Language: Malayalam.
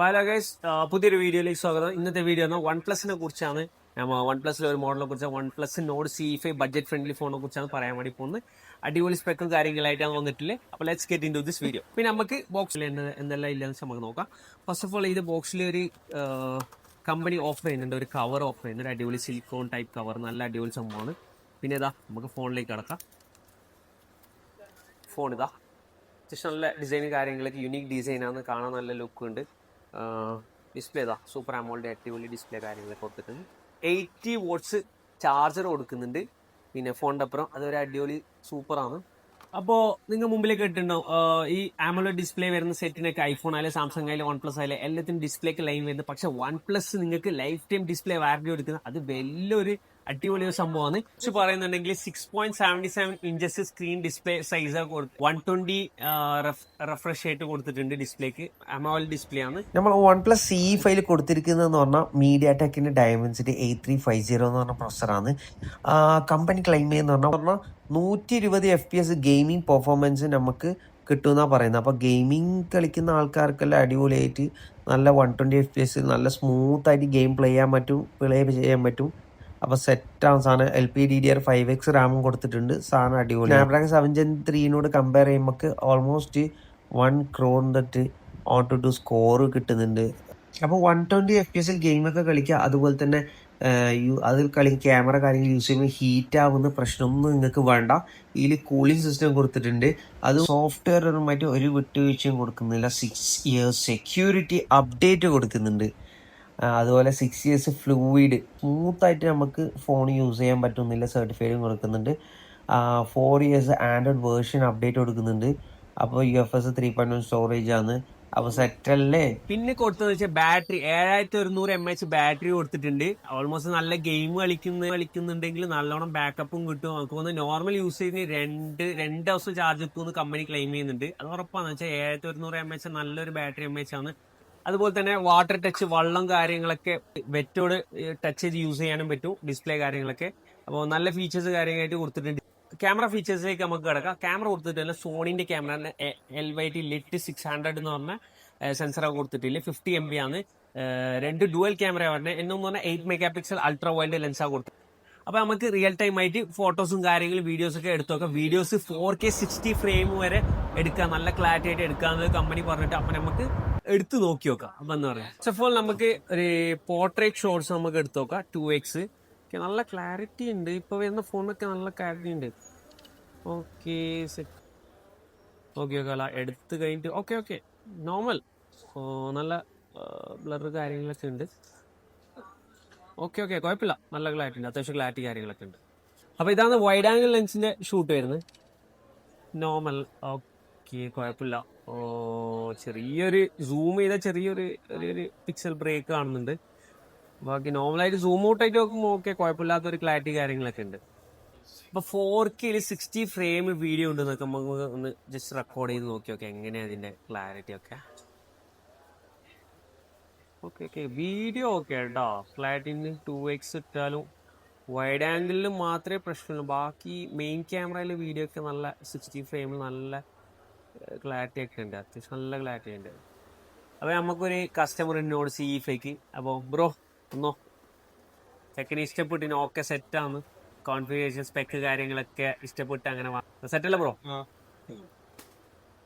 ഹലോ ഗൈസ് പുതിയൊരു വീഡിയോയിലേക്ക് സ്വാഗതം. ഇന്നത്തെ വീഡിയോ വൺ പ്ലസിനെ കുറിച്ചാണ്. വൺ പ്ലസിലെ ഒരു മോഡലിനെ കുറിച്ച് OnePlus Nord C five budget friendly ഫോണിനെ കുറിച്ചാണ് പറയാൻ വേണ്ടി പോകുന്നത്. അടിപൊളി സ്പെക്കും കാര്യങ്ങളായിട്ടാണ് വന്നിട്ടില്ലേ? അപ്പോൾ let's get into this video പിന്നെ നമുക്ക് ബോക്സിൽ എന്തെല്ലാം ഇല്ലെന്ന് നമുക്ക് നോക്കാം. ഫസ്റ്റ് ഓഫ് ഓൾ ഇത് ബോക്സിൽ ഒരു കമ്പനി ഓഫർ ചെയ്യുന്നുണ്ട്. ഒരു കവർ ഓഫർ ചെയ്യുന്നുണ്ട്. അടിപൊളി സിലിക്കോൺ ടൈപ്പ് കവർ നല്ല അടിപൊളി സംഭവമാണ്. പിന്നെ ഇതാ നമുക്ക് ഫോണിലേക്ക് കടക്കാം. ഫോൺ ഇതാ. അത്യാവശ്യം നല്ല ഡിസൈനും കാര്യങ്ങളൊക്കെ യുണീക്ക് ഡിസൈനാണ് കാണാൻ നല്ല ലുക്ക് ഉണ്ട്. ഡിസ്പ്ലേ ഇതാ. സൂപ്പർ അമോൾഡ് അടിപൊളി ഡിസ്പ്ലേ കാര്യങ്ങളൊക്കെ കൊടുത്തിട്ടുണ്ട്. എയ്റ്റി വോട്ട്സ് ചാർജർ കൊടുക്കുന്നുണ്ട്. പിന്നെ ഫോണിന്റെ അപ്പുറം. അതൊരു അടിപൊളി സൂപ്പറാണ് അപ്പോൾ നിങ്ങൾ മുമ്പിലേക്ക് ഇട്ടുണ്ടാവും ഈ ആമലോ ഡിസ്പ്ലേ വരുന്ന സെറ്റിനൊക്കെ ഐഫോൺ ആയാലും സാംസങ് ആയാലും വൺ പ്ലസ് ആയാലും എല്ലാത്തിനും ഡിസ്പ്ലേക്ക് ലൈൻ വരുന്നത്. പക്ഷെ വൺ പ്ലസ് നിങ്ങൾക്ക് ലൈഫ് ടൈം ഡിസ്പ്ലേ വാറണ്ടി കൊടുക്കുന്നത് അത് വലിയൊരു അടിപൊളി ഒരു സംഭവമാണ് പക്ഷെ പറയുന്നുണ്ടെങ്കിൽ six point seventy seven inches screen display size one twenty refresh ആയിട്ട് കൊടുത്തിട്ടുണ്ട് ഡിസ്പ്ലേക്ക് അമോൽ ഡിസ്പ്ലേ ആണ്. നമ്മൾ വൺ പ്ലസ് സി ഫൈവ് കൊടുത്തിരിക്കുന്നതെന്ന് പറഞ്ഞാൽ മീഡിയ ടെക്കിന്റെ ഡയമൻസിന്റെ എയ്റ്റ് ത്രീ ഫൈവ് സീറോ എന്ന് പറഞ്ഞ പ്രൊസറാണ് കമ്പനി ക്ലെയിം ചെയ്യുന്ന പറഞ്ഞാൽ നൂറ്റി ഇരുപത് F P S gaming performance നമുക്ക് കിട്ടുമെന്നാണ് പറയുന്നത് അപ്പോൾ ഗെയിമിംഗ് കളിക്കുന്ന ആൾക്കാർക്കെല്ലാം അടിപൊളിയായിട്ട് നല്ല one twenty F P S നല്ല സ്മൂത്തായിട്ട് ഗെയിം പ്ലേ ചെയ്യാൻ പറ്റും പ്ലേ ചെയ്യാൻ പറ്റും. അപ്പോൾ സെറ്റാണ് സാധനം. L P D D R five X റാമും കൊടുത്തിട്ടുണ്ട്. സാധനം അടിപൊളി സ്നാപ്ഡ്രാഗൺ സെവൻ ജെൻ ത്രീനോട് കമ്പയർ ചെയ്യുമ്പോൾ ഓൾമോസ്റ്റ് വൺ ക്രോറിന്റെ ഓൺ ടു ടു സ്കോർ കിട്ടുന്നുണ്ട്. അപ്പോൾ വൺ ട്വന്റി എഫ് പി എസിൽ ഗെയിമൊക്കെ കളിക്കുക അതുപോലെ തന്നെ അതിൽ കളി ക്യാമറ കാര്യങ്ങൾ യൂസ് ചെയ്യുമ്പോൾ ഹീറ്റ് ആവുന്ന പ്രശ്നമൊന്നും നിങ്ങൾക്ക് വേണ്ട. ഇതിൽ കൂളിംഗ് സിസ്റ്റം കൊടുത്തിട്ടുണ്ട്. അത് സോഫ്റ്റ്വെയറുമായിട്ട് ഒരു വിട്ടുവീഴ്ചയും കൊടുക്കുന്നില്ല. സിക്സ് ഇയേഴ്സ് സെക്യൂരിറ്റി അപ്ഡേറ്റ് കൊടുക്കുന്നുണ്ട്. അതുപോലെ സിക്സ് ഇയേഴ്സ് ഫ്ലൂയിഡ് സ്മൂത്തായിട്ട് നമുക്ക് ഫോൺ യൂസ് ചെയ്യാൻ പറ്റുന്നില്ല. സർട്ടിഫൈഡും കൊടുക്കുന്നുണ്ട്. Four years android version update കൊടുക്കുന്നുണ്ട്. അപ്പോൾ U F S three point one storage ആണ്. അപ്പോൾ സെറ്റല്ലേ? പിന്നെ കൊടുത്തതെന്ന് വെച്ചാൽ ബാറ്ററി ഏഴായിരത്തി ഒരുന്നൂറ് എം എച്ച് ബാറ്ററി കൊടുത്തിട്ടുണ്ട്. ഓൾമോസ്റ്റ് നല്ല ഗെയിം കളിക്കുന്ന കളിക്കുന്നുണ്ടെങ്കിൽ നല്ലോണം ബാക്കപ്പും കിട്ടും. നമുക്ക് തോന്നുന്നു നോർമൽ യൂസ് ചെയ്ത് രണ്ട് രണ്ട് ദിവസം ചാർജ് എത്തുമെന്ന് കമ്പനി ക്ലെയിം ചെയ്യുന്നുണ്ട്. അത് ഉറപ്പാന്ന് വെച്ചാൽ ഏഴായിരത്തി ഒരുന്നൂറ് എം എച്ച് നല്ലൊരു ബാറ്ററി എം എച്ച് ആണ്. അതുപോലെ തന്നെ വാട്ടർ ടച്ച് വള്ളം കാര്യങ്ങളൊക്കെ വെറ്റോട് ടച്ച് ചെയ്ത് യൂസ് ചെയ്യാനും പറ്റും ഡിസ്പ്ലേ കാര്യങ്ങളൊക്കെ. അപ്പോൾ നല്ല ഫീച്ചേഴ്സ് കാര്യങ്ങളായിട്ട് കൊടുത്തിട്ടുണ്ട്. ക്യാമറ ഫീച്ചേഴ്സിലേക്ക് നമുക്ക് കിടക്കാം. ക്യാമറ കൊടുത്തിട്ടില്ല. സോണിന്റെ camera L Y T LYT six hundred എന്ന് പറഞ്ഞ സെൻസറൊക്കെ കൊടുത്തിട്ടില്ല? ഫിഫ്റ്റി എം ബി ആണ്. രണ്ട് ഡുവൽ ക്യാമറ പറഞ്ഞത് എന്നും പറഞ്ഞാൽ eight mega pixel ultra wide ലെൻസാണ് കൊടുത്തത് അപ്പൊ നമുക്ക് റിയൽ ടൈം ആയിട്ട് ഫോട്ടോസും കാര്യങ്ങളും വീഡിയോസ് ഒക്കെ എടുത്തു നോക്കാം. Videos four K sixty frame വരെ എടുക്കാം. നല്ല ക്ലാരിറ്റി ആയിട്ട് എടുക്കാന്ന് കമ്പനി പറഞ്ഞിട്ട് അപ്പൊ നമുക്ക് എടുത്ത് നോക്കി നോക്കാം. അപ്പൊ എന്ന് പറയാം? ഫസ്റ്റ് ഓഫ് ഓൾ നമുക്ക് ഒരു പോർട്രേറ്റ് ഷോട്ട്സ് നമുക്ക് എടുത്തു നോക്കാം. ടു എക്സ് നല്ല ക്ലാരിറ്റി ഉണ്ട്. ഇപ്പോൾ വരുന്ന ഫോണൊക്കെ നല്ല ക്ലാരിറ്റി ഉണ്ട്. ഓക്കെ സെറ്റ് ഓക്കെ ഓക്കെ അല്ല എടുത്ത് കഴിഞ്ഞിട്ട് ഓക്കെ ഓക്കെ നോർമൽ നല്ല ബ്ലർ കാര്യങ്ങളൊക്കെ ഉണ്ട്. ഓക്കെ ഓക്കെ കുഴപ്പമില്ല. നല്ല ക്ലാരിറ്റി ഉണ്ട്. അത്യാവശ്യം ക്ലാരിറ്റി കാര്യങ്ങളൊക്കെ ഉണ്ട്. അപ്പോൾ ഇതാണ് വൈഡ് ആംഗിൾ ലെൻസിന്റെ ഷൂട്ട് വരുന്നത്. നോർമൽ ഓക്കെ കുഴപ്പമില്ല. ഓ ചെറിയൊരു സൂം ചെയ്ത ചെറിയൊരു ഒരു പിക്സൽ ബ്രേക്ക് കാണുന്നുണ്ട്. ബാക്കി നോർമലായിട്ട് സൂം ഔട്ട് ആയിട്ട് നോക്കുമ്പോൾ ഓക്കെ കുഴപ്പമില്ലാത്ത ഒരു ക്ലാരിറ്റി കാര്യങ്ങളൊക്കെ ഉണ്ട്. അപ്പൊ ഫോർ കെയിൽ സിക്സ്റ്റി ഫ്രെയിം വീഡിയോ ഉണ്ട് എന്നൊക്കെ നമുക്ക് ഒന്ന് ജസ്റ്റ് റെക്കോർഡ് ചെയ്ത് നോക്കി ഓക്കെ എങ്ങനെയാ അതിന്റെ ക്ലാരിറ്റി ഒക്കെ? ഓക്കെ ഓക്കെ വീഡിയോ ഓക്കെ കേട്ടോ ക്ലാരിറ്റിന് ടു എക്സ് ഇട്ടാലും വൈഡ് ആംഗിളിൽ മാത്രമേ പ്രശ്നമുള്ളൂ. ബാക്കി മെയിൻ ക്യാമറയിൽ വീഡിയോ ഒക്കെ നല്ല സിക്സ്റ്റി ഫ്രെയിമിൽ നല്ല ക്ലാരിറ്റി ഒക്കെ ഉണ്ട്. അത്യാവശ്യം നല്ല ക്ലാരിറ്റി ഉണ്ട്. അപ്പോൾ നമുക്കൊരു കസ്റ്റമർ എന്നോട് സി ഫൈക്ക് അപ്പോൾ ബ്രോ ഒന്നോ ചെക്കന് ഇഷ്ടപ്പെട്ടിന് ഓക്കെ സെറ്റാണ് കോൺഫിഗറേഷൻ സ്പെക്ക് കാര്യങ്ങളൊക്കെ ഇഷ്ടപ്പെട്ട് അങ്ങനെ സെറ്റല്ലേ ബ്രോ